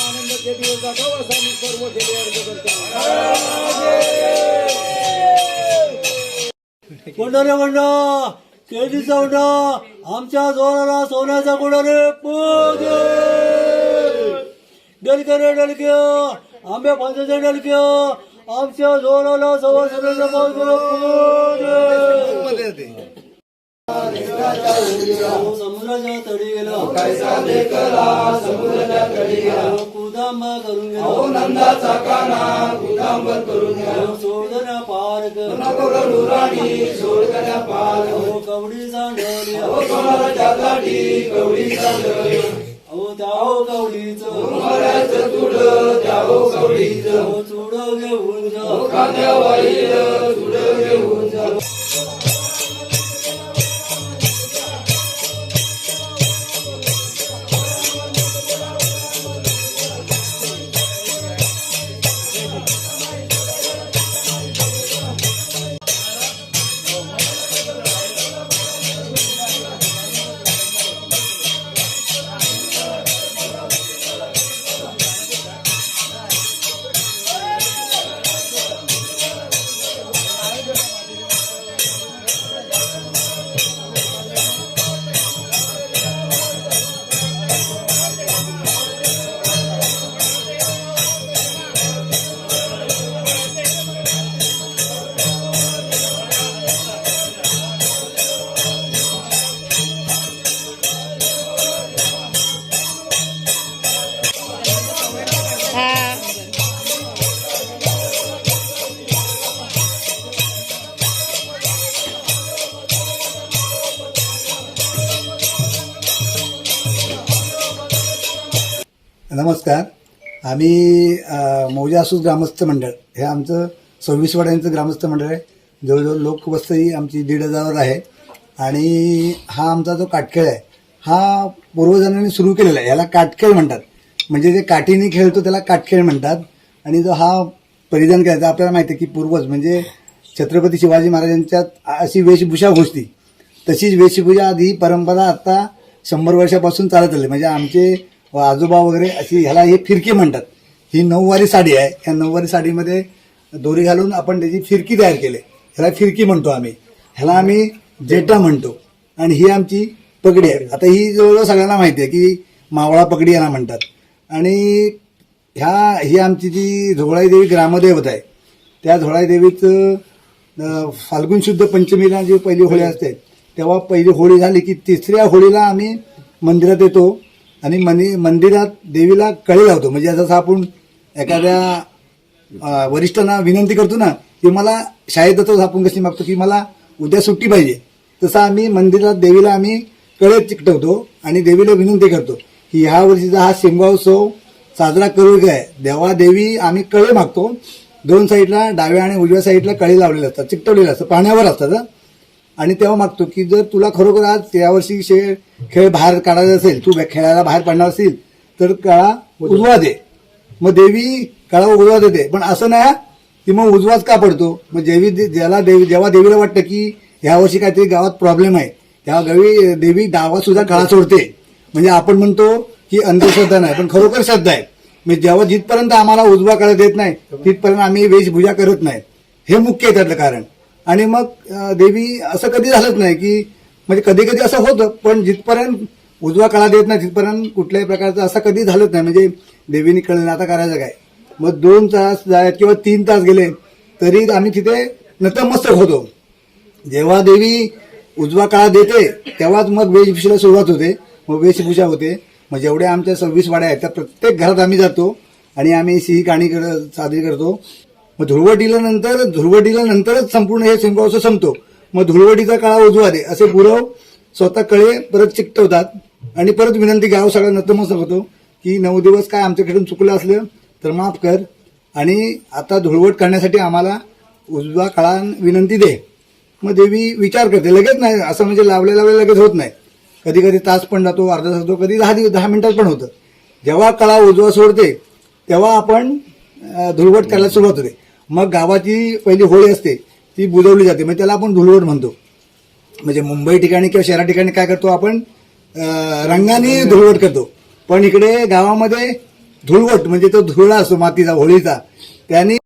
आनंदाचे दिवस जातो असा मी सर्व ठिकाणी अर्ज करतो आमच्या जोराला सोन्याचा गुणारे डलके रे डलके आंबे फांद्याचे डलके आमच्या जोराला सव्वा सोन्याचा पाऊस समुद्राच्या तडी गेला. करून गेलो. नंदाचा काना कुदांबर करून गेलो. सोडण्या पार सोडण्या पार कवडी सांडली कवडी सांडली अहो त्या कवडीच. तुड त्या कवडीच. चुड घेऊन जा. चुड नमस्कार. आम्ही अ, मौजासूस ग्रामस्थ मंडळ हे आमचं सव्वीस वाड्यांचं ग्रामस्थ मंडळ आहे. जवळजवळ लोकवस्ती आमची दीड हजारावर आहे. आणि हा आमचा जो काटखेळ आहे हा पूर्वजांनी सुरू केलेला आहे. याला काटखेळ म्हणतात. म्हणजे जे काठीने खेळतो त्याला काटखेळ म्हणतात. आणि जो हा परिधान करायचा आपल्याला माहिती आहे की पूर्वज म्हणजे छत्रपती शिवाजी महाराजांच्यात अशी वेशभूषा होती. तशीच वेशभूषा आधी ही परंपरा आता शंभर वर्षापासून चालत आली. म्हणजे आमचे व आजोबा वगैरे अशी ह्याला हे फिरकी म्हणतात. ही नऊवारी साडी आहे. या नऊवारी साडीमध्ये दोरी घालून आपण त्याची फिरकी तयार केली. ह्याला फिरकी म्हणतो आम्ही. ह्याला आम्ही जेटा म्हणतो. आणि ही आमची पगडी आहे. आता ही जवळजवळ सगळ्यांना माहिती आहे की मावळा पगडी यांना म्हणतात. आणि ह्या ही आमची जी झोळाई देवी ग्रामदेवत आहे त्या झोळाई देवीचं फाल्गुन शुद्ध पंचमीला जी पहिली होळी असते तेव्हा पहिली होळी झाली की तिसऱ्या होळीला आम्ही मंदिरात येतो. आणि मनी मंदिरात देवीला कळी लावतो म्हणजे जसं आपण एखाद्या वरिष्ठांना विनंती करतो ना की मला शाळेत जातो आपण कशी मागतो की मला उद्या सुट्टी पाहिजे. तसं आम्ही मंदिरात देवीला आम्ही कळे चिकटवतो आणि देवीला विनंती करतो की ह्या वर्षीचा हा शिमगावोत्सव साजरा करू काय देवा देवी आम्ही कळे मागतो. दोन साईडला डाव्या आणि उजव्या साईडला कळे लावलेले असतात चिकटवलेले असतात पाण्यावर असतात आणि तेव्हा मागतो की जर तुला खरोखर आज यावर्षी शे खेळ बाहेर काढायचा असेल तू खेळायला बाहेर पडणार असेल तर काळा उजवा दे. मग देवी काळा उजवा देते. पण असं नाही हा, की मग उजवाच का पडतो? मग देवी ज्याला देवी जेव्हा देवीला वाटतं की यावर्षी काहीतरी गावात प्रॉब्लेम आहे तेव्हा गावी देवी डावा सुद्धा काळा सोडते. म्हणजे आपण म्हणतो की अंधश्रद्धा नाही पण खरोखर श्रद्धा आहे. म्हणजे जेव्हा जिथपर्यंत आम्हाला उजवा काळा देत नाही तिथपर्यंत आम्ही वेशभूजा करत नाही. हे मुख्य आहे त्यातलं कारण. आणि मग देवी असं कधी झालंच नाही की म्हणजे कधी कधी असं होतं पण जिथपर्यंत उजवा काळा देत नाही तिथपर्यंत कुठल्याही प्रकारचं असं कधी झालंच नाही. म्हणजे देवीने कळलं आता करायचं काय? मग दोन तास जायत किंवा तीन तास गेले तरी आम्ही तिथे नतमस्तक होतो. जेव्हा देवी उजवा काळा देते तेव्हाच मग वेशभूषेला सुरुवात होते. मग वेशभूषा होते. मग जेवढ्या आमच्या सव्वीस वाड्या आहेत त्या प्रत्येक घरात आम्ही जातो आणि आम्ही सिही काणी कर साजरी करतो. मग धुळवटीला नंतर नंतरच संपूर्ण हे शिमगावचं संपतो. मग धुळवटीचा काळा उजवा दे असे पुरव स्वतः कळे परत चिकटवतात. आणि परत विनंती गाव सगळं नतमस्तक होतो की नऊ दिवस काय आमच्याकडून चुकलं असलं तर माफ कर. आणि आता धुळवट करण्यासाठी आम्हाला उजवा काळा विनंती दे. मग देवी विचार करते. लगेच नाही असं म्हणजे लावले लावले लगेच होत नाही. कधी कधी तास पण जातो अर्धा तास जातो कधी दहा दिवस दहा मिनिटात पण होतं. जेव्हा कळा उजवा सोडते तेव्हा आपण धुळवट करायला सुरुवात होते. मग गावाची पहिली होळी असते ती बुजवली जाते. म्हणजे त्याला आपण धुळवट म्हणतो. म्हणजे मुंबई ठिकाणी किंवा शहरा ठिकाणी काय करतो आपण? रंगाने धुळवट करतो. पण इकडे गावामध्ये धुळवट म्हणजे तो धुळा असतो मातीचा होळीचा. त्याने